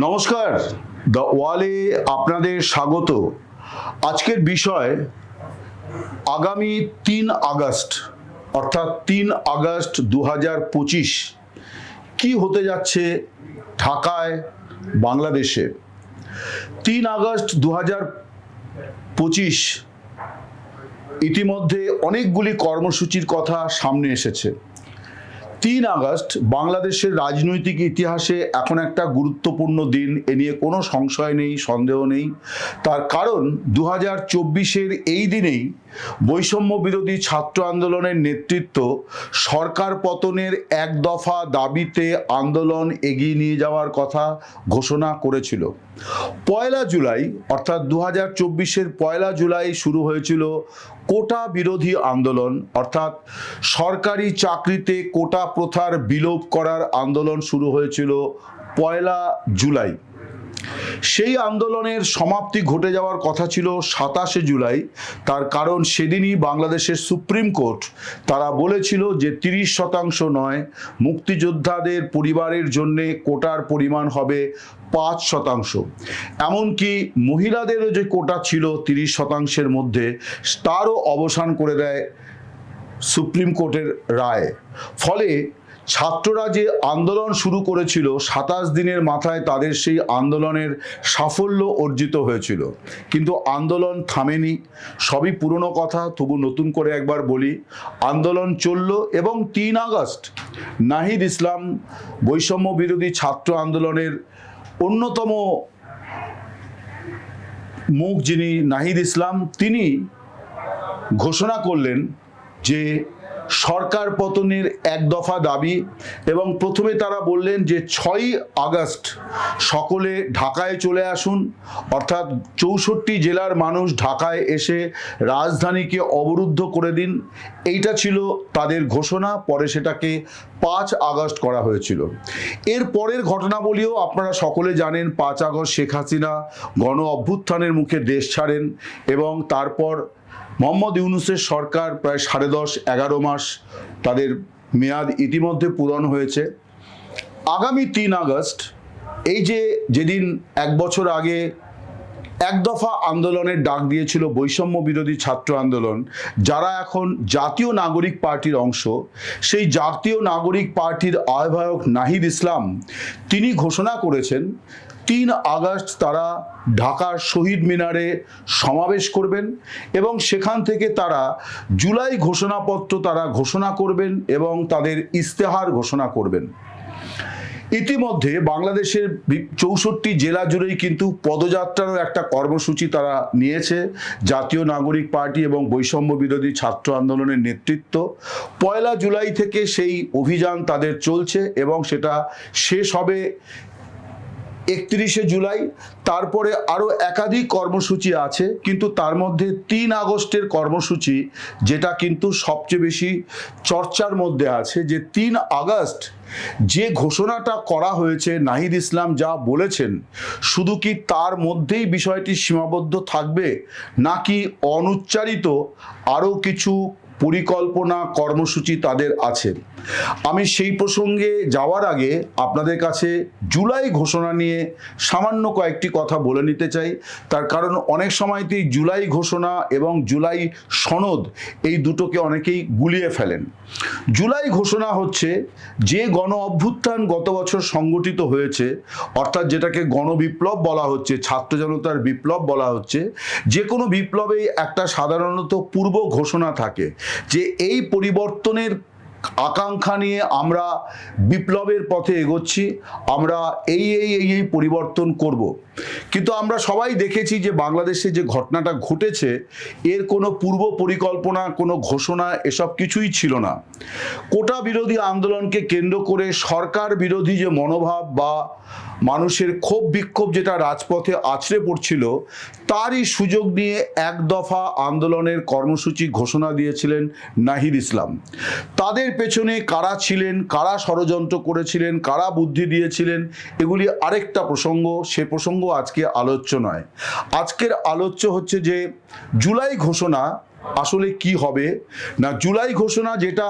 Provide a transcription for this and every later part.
নমস্কার দ্য ওয়ালে আপনাদের স্বাগত। আজকের বিষয়, আগামী তিন আগস্ট, অর্থাৎ তিন আগস্ট দু হাজার পঁচিশ, কী হতে যাচ্ছে ঢাকায়, বাংলাদেশে? তিন আগস্ট দু হাজার পঁচিশ, ইতিমধ্যে অনেকগুলি কর্মসূচির কথা সামনে এসেছে। তিন আগস্ট বাংলাদেশের রাজনৈতিক ইতিহাসে এখন একটা গুরুত্বপূর্ণ দিন। এ নিয়ে কোনো সংশয় নেই, সন্দেহ নেই। তার কারণ দু হাজার চব্বিশের এই দিনেই বৈষম্য বিরোধী ছাত্র আন্দোলনের নেতৃত্ব সরকার পতনের এক দফা দাবিতে আন্দোলন এগিয়ে নিয়ে যাওয়ার কথা ঘোষণা করেছিল। পয়লা জুলাই, অর্থাৎ দু হাজার চব্বিশের পয়লা জুলাই শুরু হয়েছিল কোটা বিরোধী আন্দোলন, অর্থাৎ সরকারি চাকরিতে কোটা প্রথার বিলোপ করার আন্দোলন শুরু হয়েছিল পয়লা জুলাই। সেই আন্দোলনের সমাপ্তি ঘটে যাওয়ার কথা ছিল সাতাশে জুলাই। তার কারণ সেদিনই বাংলাদেশের সুপ্রিম কোর্ট তারা বলেছিল যে তিরিশ শতাংশ নয়, মুক্তিযোদ্ধাদের পরিবারের জন্যে কোটার পরিমাণ হবে পাঁচ শতাংশ। এমনকি মহিলাদেরও যে কোটা ছিল তিরিশ শতাংশের মধ্যে, তারও অবসান করে দেয় সুপ্রিম কোর্টের রায়। ফলে ছাত্ররা যে আন্দোলন শুরু করেছিল, সাতাশ দিনের মাথায় তাদের সেই আন্দোলনের সাফল্য অর্জিত হয়েছিল। কিন্তু আন্দোলন থামেনি। সবই পুরনো কথা, তবু নতুন করে একবার বলি, আন্দোলন চলল এবং তিন আগস্ট নাহিদ ইসলাম বৈষম্য বিরোধী ছাত্র আন্দোলনের অন্যতম মুখ যিনি নাহিদ ইসলাম, তিনি ঘোষণা করলেন যে সরকার পতনের এক দফা দাবি এবং প্রথমে তারা বললেন যে ছয়ই আগস্ট সকলে ঢাকায় চলে আসুন। অর্থাৎ চৌষট্টি জেলার মানুষ ঢাকায় এসে রাজধানীকে অবরুদ্ধ করে দিন। এইটা ছিল তাদের ঘোষণা, পরে সেটাকে পাঁচ আগস্ট করা হয়েছিল। এর পরের ঘটনাবলীও আপনারা সকলে জানেন, পাঁচ আগস্ট শেখ হাসিনা গণ অভ্যুত্থানের মুখে দেশ ছাড়েন এবং তারপর মোহাম্মদ ইউনুসের সরকার প্রায় সাড়ে দশ, এগারো মাস তাদের মেয়াদ ইতিমধ্যে পূরণ হয়েছে। আগামী তিন আগস্ট, এই যে যেদিন এক বছর আগে এক দফা আন্দোলনের ডাক দিয়েছিল বৈষম্য বিরোধী ছাত্র আন্দোলন, যারা এখন জাতীয় নাগরিক পার্টির অংশ, সেই জাতীয় নাগরিক পার্টির আহ্বায়ক নাহিদ ইসলাম, তিনি ঘোষণা করেছেন তিন আগস্ট তারা ঢাকার শহীদ মিনারে সমাবেশ করবেন এবং সেখান থেকে তারা জুলাই ঘোষণাপত্র তারা ঘোষণা করবেন এবং তাদের ইস্তেহার ঘোষণা করবেন। ইতিমধ্যে বাংলাদেশের চৌষট্টি জেলা জুড়েই কিন্তু পদযাত্রারও একটা কর্মসূচি তারা নিয়েছে। জাতীয় নাগরিক পার্টি এবং বৈষম্য বিরোধী ছাত্র আন্দোলনের নেতৃত্ব। পয়লা জুলাই থেকে সেই অভিযান তাদের চলছে এবং সেটা শেষ হবে একত্রিশে জুলাই, তারপরে আরও একাধিক কর্মসূচি আছে, কিন্তু তার মধ্যে তিন আগস্টের কর্মসূচি, যেটা কিন্তু সবচেয়ে বেশি চর্চার মধ্যে আছে, যে তিন আগস্ট যে ঘোষণাটা করা হয়েছে নাহিদ ইসলাম যা বলেছেন, শুধু কি তার মধ্যেই বিষয়টি সীমাবদ্ধ থাকবে, নাকি অনুচ্চারিত আরও কিছু পরিকল্পনা কর্মসূচি তাদের আছে? আমি সেই প্রসঙ্গে যাওয়ার আগে আপনাদের কাছে জুলাই ঘোষণা নিয়ে সামান্য কয়েকটি কথা বলে নিতে চাই। তার কারণ অনেক সময়তেই জুলাই ঘোষণা এবং জুলাই সনদ এই দুটোকে অনেকেই গুলিয়ে ফেলেন। জুলাই ঘোষণা হচ্ছে যে গণ অভ্যুত্থান গত বছর সংগঠিত হয়েছে, অর্থাৎ যেটাকে গণবিপ্লব বলা হচ্ছে, ছাত্র জনতার বিপ্লব বলা হচ্ছে, যে কোনো বিপ্লবেই একটা সাধারণত পূর্ব ঘোষণা থাকে যে এই পরিবর্তনের আকাঙ্ক্ষা নিয়ে আমরা বিপ্লবের পথে এগোচ্ছি, আমরা এই এই এই এই পরিবর্তন করব। কিন্তু আমরা সবাই দেখেছি যে বাংলাদেশে যে ঘটনাটা ঘটেছে, এর কোনো পূর্ব পরিকল্পনা, কোনো ঘোষণা এসব কিছুই ছিল না। কোটা বিরোধী আন্দোলনকে কেন্দ্র করে সরকার বিরোধী যে মনোভাব বা মানুষের ক্ষোভ বিক্ষোভ যেটা রাজপথে আছড়ে পড়ছিল, তারই সুযোগ নিয়ে এক দফা আন্দোলনের কর্মসূচি ঘোষণা দিয়েছিলেন নাহিদ ইসলাম। তাদের পেছনে কারা ছিলেন, কারা ষড়যন্ত্র করেছিলেন, কারা বুদ্ধি দিয়েছিলেন, এগুলি আরেকটা প্রসঙ্গ, সে প্রসঙ্গ আজকে আলোচ্য নয়। আজকের আলোচ্য হচ্ছে যে, জুলাই ঘোষণা আসলে কি হবে? না, জুলাই ঘোষণা যেটা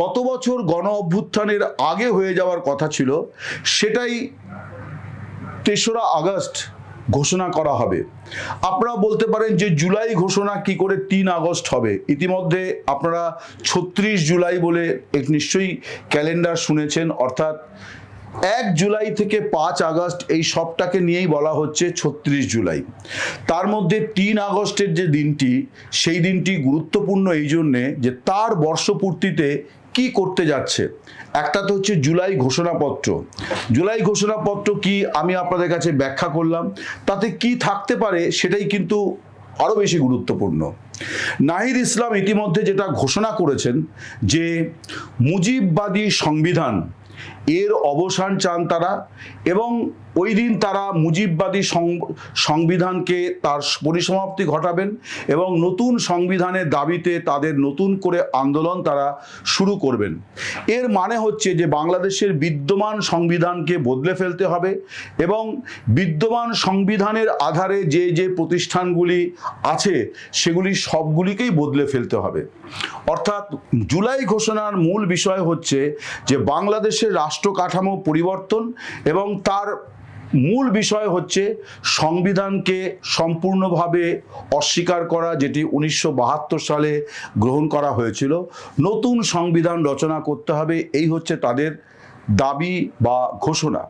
গত বছর গণ অভ্যুত্থানের আগে হয়ে যাওয়ার কথা ছিল, সেটাই তেসরা আগস্ট ঘোষণা করা হবে। আপনারা বলতে পারেন যে জুলাই ঘোষণা কি করে তিন আগস্ট হবে? ইতিমধ্যে আপনারা ছত্রিশ জুলাই বলে এক নিশ্চয়ই ক্যালেন্ডার শুনেছেন, অর্থাৎ এক জুলাই থেকে পাঁচ আগস্ট এই সবটাকে নিয়েই বলা হচ্ছে ছত্রিশ জুলাই। তার মধ্যে তিন আগস্টের যে দিনটি, সেই দিনটি গুরুত্বপূর্ণ এই জন্যে যে তার বর্ষপূর্তিতে কি করতে যাচ্ছে। একটা তো হচ্ছে জুলাই ঘোষণাপত্র। জুলাই ঘোষণাপত্র কি আমি আপনাদের কাছে ব্যাখ্যা করলাম। তাতে কি থাকতে পারে সেটাই কিন্তু আরও বেশি গুরুত্বপূর্ণ। নাহিদ ইসলাম ইতিমধ্যে যেটা ঘোষণা করেছেন যে মুজিববাদী সংবিধান এর অবসান চান তারা এবং ওই দিন তারা মুজিববাদী সংবিধানকে তার পরিসমাপ্তি ঘটাবেন এবং নতুন সংবিধানের দাবিতে তাদের নতুন করে আন্দোলন তারা শুরু করবেন। এর মানে হচ্ছে যে বাংলাদেশের বিদ্যমান সংবিধানকে বদলে ফেলতে হবে এবং বিদ্যমান সংবিধানের আধারে যে যে প্রতিষ্ঠানগুলি আছে সেগুলি সবগুলিকেই বদলে ফেলতে হবে। অর্থাৎ জুলাই ঘোষণার মূল বিষয় হচ্ছে যে বাংলাদেশের রাষ্ট্র কাঠামো পরিবর্তন এবং তার মূল বিষয় হচ্ছে সংবিধানকে সম্পূর্ণভাবে অস্বীকার করা, যেটি উনিশশো বাহাত্তর সালে গ্রহণ করা হয়েছিল। নতুন সংবিধান রচনা করতে হবে, এই হচ্ছে তাদের দাবি বা ঘোষণা।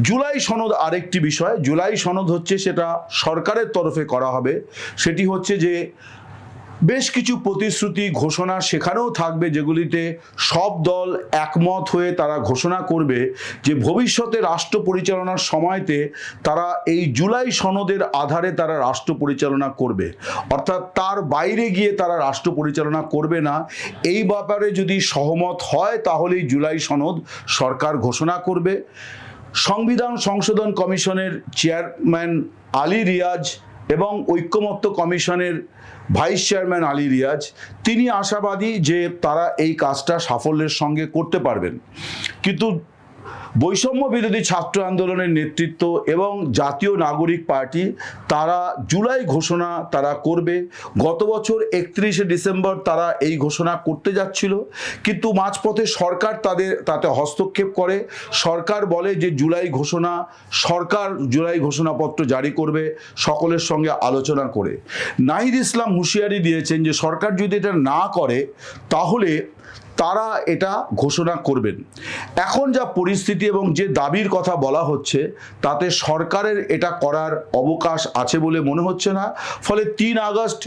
জুলাই সনদ আরেকটি বিষয়, জুলাই সনদ হচ্ছে সেটা সরকারের তরফে করা হবে। সেটি হচ্ছে যে বেশ কিছু প্রতিশ্রুতি ঘোষণা সেখানেও থাকবে যেগুলিতে সব দল একমত হয়ে তারা ঘোষণা করবে যে ভবিষ্যতে রাষ্ট্র পরিচালনার সময়তে তারা এই জুলাই সনদের আধারে তারা রাষ্ট্র পরিচালনা করবে। অর্থাৎ তার বাইরে গিয়ে তারা রাষ্ট্র পরিচালনা করবে না। এই ব্যাপারে যদি সহমত হয় তাহলেই জুলাই সনদ সরকার ঘোষণা করবে। সংবিধান সংশোধন কমিশনের চেয়ারম্যান আলী রিয়াজ এবং ঐক্যমত্য কমিশনের ভাইস চেয়ারম্যান আলী রিয়াজ, তিনি আশাবাদী যে তারা এই কাজটা সাফল্যের সঙ্গে করতে পারবেন। কিন্তু বৈষম্য বিরোধী ছাত্র আন্দোলনের নেতৃত্ব এবং জাতীয় নাগরিক পার্টি, তারা জুলাই ঘোষণা তারা করবে। গত বছর একত্রিশে ডিসেম্বর তারা এই ঘোষণা করতে যাচ্ছিল। কিন্তু মাঝপথে সরকার তাদের, তাতে হস্তক্ষেপ করে। সরকার বলে যে জুলাই ঘোষণা, সরকার জুলাই ঘোষণাপত্র জারি করবে সকলের সঙ্গে আলোচনা করে। নাহিদ ইসলাম হুঁশিয়ারি দিয়েছেন যে সরকার যদি এটা না করে, তাহলে তারা এটা ঘোষণা করবেন। এখন যা পরিস্থিতি এবং যে দাবির কথা বলা হচ্ছে, তাতে সরকারের এটা করার অবকাশ আছে বলে মনে হচ্ছে না। ফলে তিন আগস্ট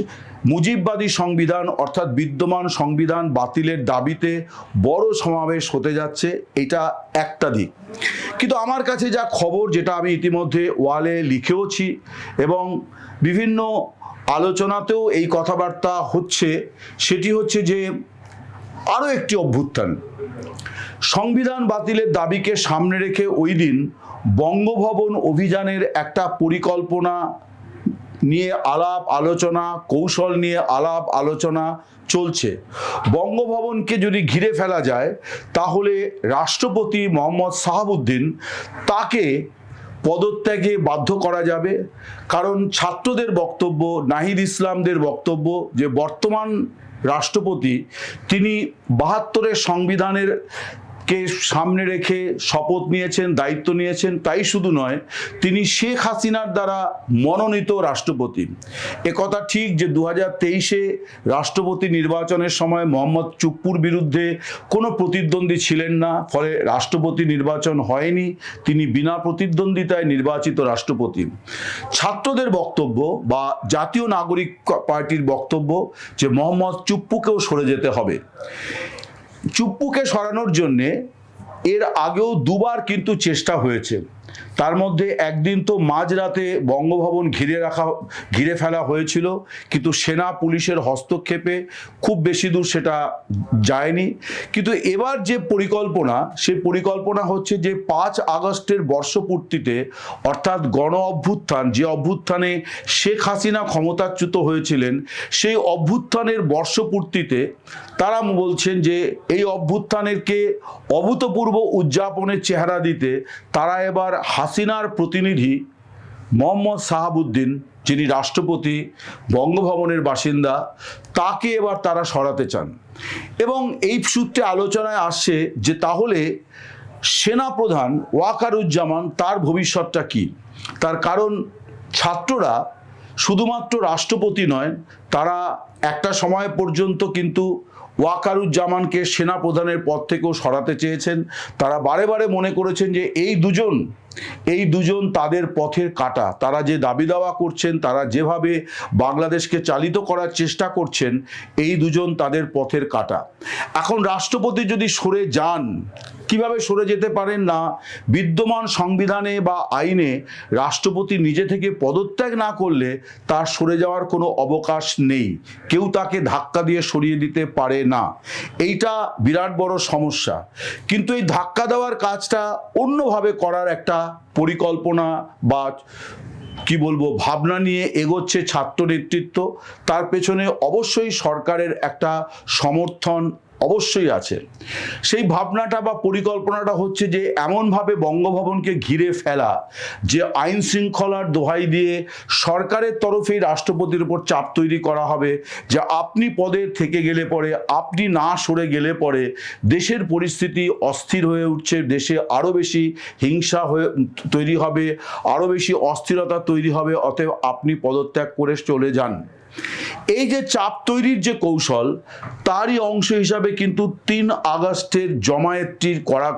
মুজিববাদী সংবিধান অর্থাৎ বিদ্যমান সংবিধান বাতিলের দাবিতে বড় সমাবেশ হতে যাচ্ছে, এটা একটা দিক। কিন্তু আমার কাছে যা খবর, যেটা আমি ইতিমধ্যে ওয়ালে লিখেওছি এবং বিভিন্ন আলোচনাতেও এই কথাবার্তা হচ্ছে, সেটি হচ্ছে যে আরও একটি অভ্যুত্থান। সংবিধান বাতিলের দাবিকে সামনে রেখে ওই দিন বঙ্গভবন অভিযানের একটা পরিকল্পনা নিয়ে আলাপ আলোচনা, কৌশল নিয়ে আলাপ আলোচনা চলছে। বঙ্গভবনকে যদি ঘিরে ফেলা যায়, তাহলে রাষ্ট্রপতি মোহাম্মদ সাহাবুদ্দিন তাকে পদত্যাগে বাধ্য করা যাবে। কারণ ছাত্রদের বক্তব্য, নাহিদ ইসলামদের বক্তব্য যে বর্তমান রাষ্ট্রপতি তিনি বাহাত্তরের সংবিধানের কে সামনে রেখে শপথ নিয়েছেন, দায়িত্ব নিয়েছেন, তাই শুধু নয়, তিনি শেখ হাসিনার দ্বারা মনোনীত রাষ্ট্রপতি। একথা ঠিক যে দু হাজার তেইশে রাষ্ট্রপতি নির্বাচনের সময় মোহাম্মদ চুপ্পুর বিরুদ্ধে কোনো প্রতিদ্বন্দ্বী ছিলেন না, ফলে রাষ্ট্রপতি নির্বাচন হয়নি, তিনি বিনা প্রতিদ্বন্দ্বিতায় নির্বাচিত রাষ্ট্রপতি। ছাত্রদের বক্তব্য বা জাতীয় নাগরিক পার্টির বক্তব্য যে মোহাম্মদ চুপ্পুকেও সরে যেতে হবে। চুপ্পুকে সরানোর জন্যে এর আগেও দুবার কিন্তু চেষ্টা হয়েছে। তার মধ্যে একদিন তো মাঝরাতে বঙ্গভবন ঘিরে রাখা, ঘিরে ফেলা হয়েছিল, কিন্তু সেনা পুলিশের হস্তক্ষেপে খুব বেশি দূর সেটা যায়নি। কিন্তু এবার যে পরিকল্পনা, সেই পরিকল্পনা হচ্ছে যে পাঁচ আগস্টের বর্ষপূর্তিতে, অর্থাৎ গণ অভ্যুত্থান, যে অভ্যুত্থানে শেখ হাসিনা ক্ষমতাচ্যুত হয়েছিলেন, সেই অভ্যুত্থানের বর্ষপূর্তিতে তারা বলছেন যে এই অভ্যুত্থানেরকে অভূতপূর্ব উদযাপনের চেহারা দিতে তারা এবার হাসিনার প্রতিনিধি মোহাম্মদ সাহাবুদ্দিন, যিনি রাষ্ট্রপতি, বঙ্গভবনের বাসিন্দা, তাকে এবার তারা সরাতে চান। এবং এই সূত্রে আলোচনায় আসছে যে তাহলে সেনাপ্রধান ওয়াকারুজ্জামান তার ভবিষ্যৎটা কি? তার কারণ ছাত্ররা শুধুমাত্র রাষ্ট্রপতি নয়, তারা একটা সময় পর্যন্ত কিন্তু ওয়াকারুজ্জামানকে সেনাপ্রধানের পদ থেকেও সরাতে চেয়েছেন। তারা বারে বারে মনে করেছেন যে এই দুজন এই দুজন তাদের পথের কাটা। তারা যে দাবি দাওয়া করছেন, তারা যেভাবে বাংলাদেশকে চালিত করার চেষ্টা করছেন, এই দুজন তাদের পথের কাটা। এখন রাষ্ট্রপতি যদি সরে যান, কীভাবে সরে যেতে পারেন না? বিদ্যমান সংবিধানে বা আইনে রাষ্ট্রপতি নিজে থেকে পদত্যাগ না করলে তার সরে যাওয়ার কোনো অবকাশ নেই। কেউ তাকে ধাক্কা দিয়ে সরিয়ে দিতে পারে না। এইটা বিরাট বড় সমস্যা। কিন্তু এই ধাক্কা দেওয়ার কাজটা অন্যভাবে করার একটা পরিকল্পনা বা কি বলব, ভাবনা নিয়ে এগোচ্ছে ছাত্র নেতৃত্ব। তার পেছনে অবশ্যই সরকারের একটা সমর্থন অবশ্যই আছে। সেই ভাবনাটা বা পরিকল্পনাটা হচ্ছে যে এমনভাবে বঙ্গভবনকে ঘিরে ফেলা যে আইন শৃঙ্খলার দোহাই দিয়ে সরকারের তরফেই রাষ্ট্রপতির উপর চাপ তৈরি করা হবে, যে আপনি পদে থেকে গেলে পরে, আপনি না সরে গেলে পরে দেশের পরিস্থিতি অস্থির হয়ে উঠছে, দেশে আরও বেশি হিংসা হয়ে তৈরি হবে আরও বেশি অস্থিরতা তৈরি হবে, অতএব আপনি পদত্যাগ করে চলে যান। এই যে চাপ তৈরির যে কৌশল, তারই অংশ হিসাবে কিন্তু তিন আগস্টের জমায়েতটির করা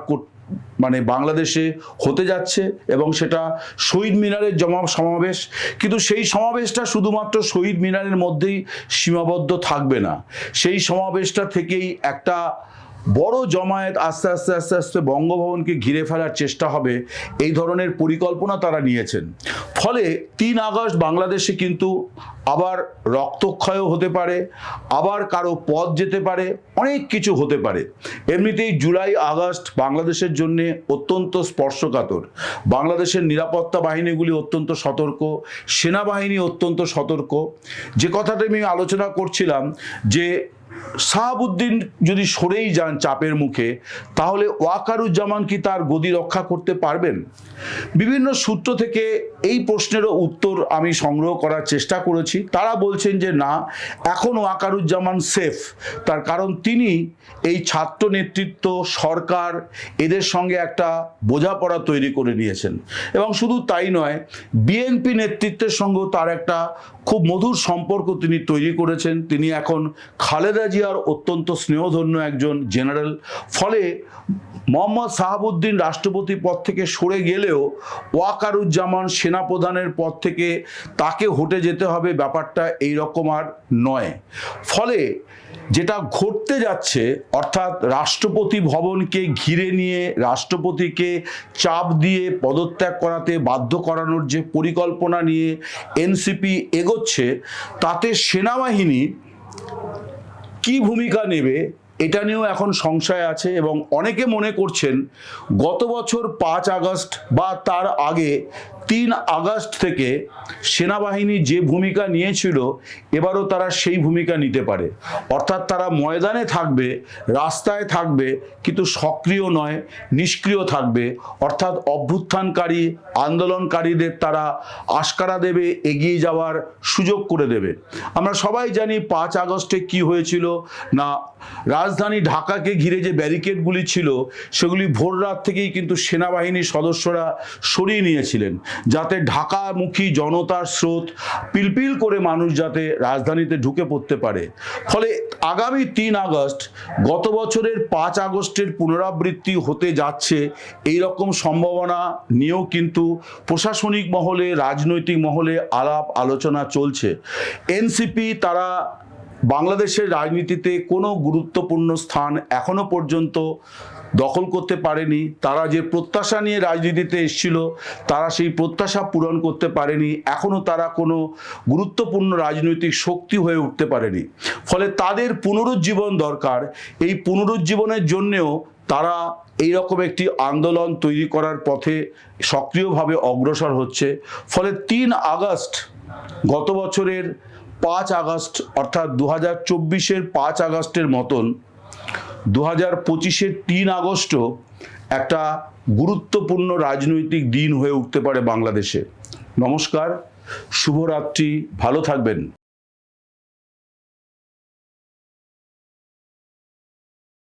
মানে বাংলাদেশে হতে যাচ্ছে এবং সেটা শহীদ মিনারের জমা সমাবেশ। কিন্তু সেই সমাবেশটা শুধুমাত্র শহীদ মিনারের মধ্যেই সীমাবদ্ধ থাকবে না। সেই সমাবেশটা থেকেই একটা বড় জমায়েত আস্তে আস্তে আস্তে আস্তে বঙ্গভবনকে ঘিরে ফেলার চেষ্টা হবে, এই ধরনের পরিকল্পনা তারা নিয়েছেন। ফলে তিন আগস্ট বাংলাদেশে কিন্তু আবার রক্তক্ষয়ও হতে পারে, আবার কারও পথ যেতে পারে, অনেক কিছু হতে পারে। এমনিতেই জুলাই আগস্ট বাংলাদেশের জন্য অত্যন্ত স্পর্শকাতর। বাংলাদেশের নিরাপত্তা বাহিনীগুলি অত্যন্ত সতর্ক, সেনাবাহিনী অত্যন্ত সতর্ক। যে কথাটা আমি আলোচনা করছিলাম যে শাহাবুদ্দিন যদি সরেই যান চাপের মুখে, তাহলে ওয়াকারুজ্জামান কি তার গদি রক্ষা করতে পারবেন? বিভিন্ন সূত্র থেকে এই প্রশ্নেরও উত্তর আমি সংগ্রহ করার চেষ্টা করেছি। তারা বলছেন যে না, এখন ওয়াকারুজ্জামান সেফ। তার কারণ তিনি এই ছাত্র নেতৃত্ব, সরকার, এদের সঙ্গে একটা বোঝাপড়া তৈরি করে নিয়েছেন। এবং শুধু তাই নয়, বিএনপি নেতৃত্বের সঙ্গেও তার একটা খুব মধুর সম্পর্ক তিনি তৈরি করেছেন। তিনি এখন খালেদা জিয়ার অত্যন্ত স্নেহধন্য একজন জেনারেল। ফলে মোহাম্মদ সাহাবুদ্দিন রাষ্ট্রপতি পদ থেকে সরে গেলেও ওয়াকারুজ্জামান সেনাপ্রধানের পদ থেকে তাকে হটে যেতে হবে ব্যাপারটা এই রকম আর নয়। ফলে যেটা ঘটতে যাচ্ছে, অর্থাৎ রাষ্ট্রপতি ভবনকে ঘিরে নিয়ে, রাষ্ট্রপতিকে চাপ দিয়ে পদত্যাগ করাতে বাধ্য করানোর যে পরিকল্পনা নিয়ে এনসিপি এগোচ্ছে, তাতে সেনাবাহিনী কি ভূমিকা নেবে, এটা নিয়েও এখন সংশয় আছে এবং অনেকে মনে করছেন গত বছর পাঁচ আগস্ট বা তার আগে তিন আগস্ট থেকে সেনাবাহিনী যে ভূমিকা নিয়েছিল, এবারও তারা সেই ভূমিকা নিতে পারে। অর্থাৎ তারা ময়দানে থাকবে, রাস্তায় থাকবে, কিন্তু সক্রিয় নয়, নিষ্ক্রিয় থাকবে। অর্থাৎ অভ্যুত্থানকারী, আন্দোলনকারীদের তারা আশকারা দেবে, এগিয়ে যাওয়ার সুযোগ করে দেবে। আমরা সবাই জানি পাঁচ আগস্টে কি হয়েছিল। না, রাজধানী ঢাকাকে ঘিরে যে ব্যারিকেডগুলি ছিল, সেগুলি ভোর রাত থেকেই কিন্তু সেনাবাহিনীর সদস্যরা সরিয়ে নিয়েছিলেন। যাতে ঢাকামুখী জনতার স্রোত পিলপিল করে মানুষ যাতে রাজধানীতে ঢুকে পড়তে পারে। ফলে আগামী তিন আগস্ট, গত বছরের পাঁচ আগস্টের পুনরাবৃত্তি হতে যাচ্ছে এই রকম সম্ভাবনা নিয়েও কিন্তু প্রশাসনিক মহলে, রাজনৈতিক মহলে আলাপ আলোচনা চলছে। এনসিপি তারা বাংলাদেশের রাজনীতিতে কোনো গুরুত্বপূর্ণ স্থান এখনও পর্যন্ত দখল করতে পারেনি, তারা যে প্রত্যাশা নিয়ে রাজনীতিতে এসেছিল, তারা সেই প্রত্যাশা পূরণ করতে পারেনি এখনও তারা কোনো গুরুত্বপূর্ণ রাজনৈতিক শক্তি হয়ে উঠতে পারেনি। ফলে তাদের পুনরুজ্জীবন দরকার, এই পুনরুজ্জীবনের জন্যেও তারা এই রকম একটি আন্দোলন তৈরি করার পথে সক্রিয়ভাবে অগ্রসর হচ্ছে। ফলে তিন আগস্ট, গত বছরের পাঁচ আগস্ট, অর্থাৎ দু হাজার চব্বিশের পাঁচ আগস্টের মতন দু হাজার পঁচিশের তিন আগস্ট একটা গুরুত্বপূর্ণ রাজনৈতিক দিন হয়ে উঠতে পারে বাংলাদেশে। নমস্কার, শুভরাত্রি, ভালো থাকবেন।